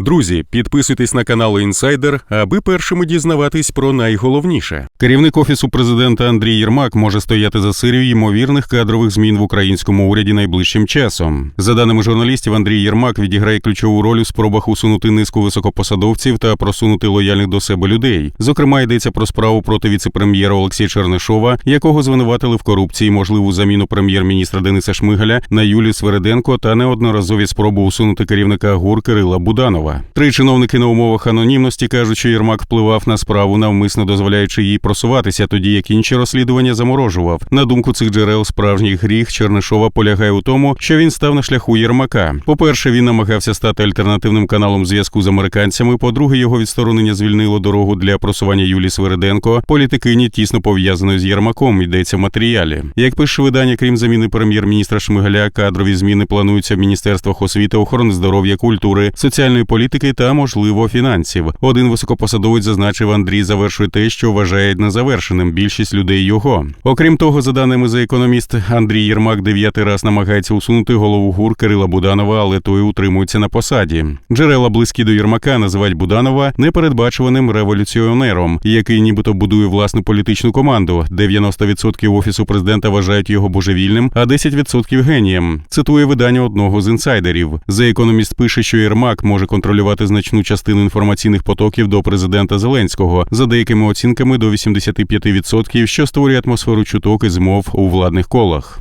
Друзі, підписуйтесь на канал Інсайдер, аби першими дізнаватись про найголовніше. Керівник офісу президента Андрій Єрмак може стояти за серію ймовірних кадрових змін в українському уряді найближчим часом. За даними журналістів, Андрій Єрмак відіграє ключову роль у спробах усунути низку високопосадовців та просунути лояльних до себе людей. Зокрема, йдеться про справу проти віце-прем'єра Олексія Чернишова, якого звинуватили в корупції, можливу заміну прем'єр-міністра Дениса Шмигаля на Юлію Свереденко та неодноразові спроби усунути керівника ГУР Кирила Буданова. Три чиновники на умовах анонімності кажуть, що Єрмак впливав на справу, навмисно дозволяючи їй просуватися, тоді як інші розслідування заморожував. На думку цих джерел, справжній гріх Чернишова полягає у тому, що він став на шляху Єрмака. По-перше, він намагався стати альтернативним каналом зв'язку з американцями. По-друге, його відсторонення звільнило дорогу для просування Юлії Свериденко, політикині тісно пов'язаної з Єрмаком. Йдеться в матеріалі. Як пише видання, крім заміни прем'єр-міністра Шмигаля, кадрові зміни плануються в міністерствах освіти, охорони здоров'я, культури, соціальної політики та, можливо, фінансів. Один високопосадовець зазначив, Андрій завершує те, що вважає незавершеним більшість людей його. Окрім того, за даними за економіст, Андрій Єрмак дев'ятий раз намагається усунути голову гур Кирила Буданова, але той утримується на посаді. Джерела близькі до Єрмака називають Буданова непередбачуваним революціонером, який нібито будує власну політичну команду. 90% офісу президента вважають його божевільним, а 10% генієм. Цитує видання одного з інсайдерів. За економіст пише, що Єрмак може контролювати значну частину інформаційних потоків до президента Зеленського за деякими оцінками до 85%, що створює атмосферу чуток і змов у владних колах.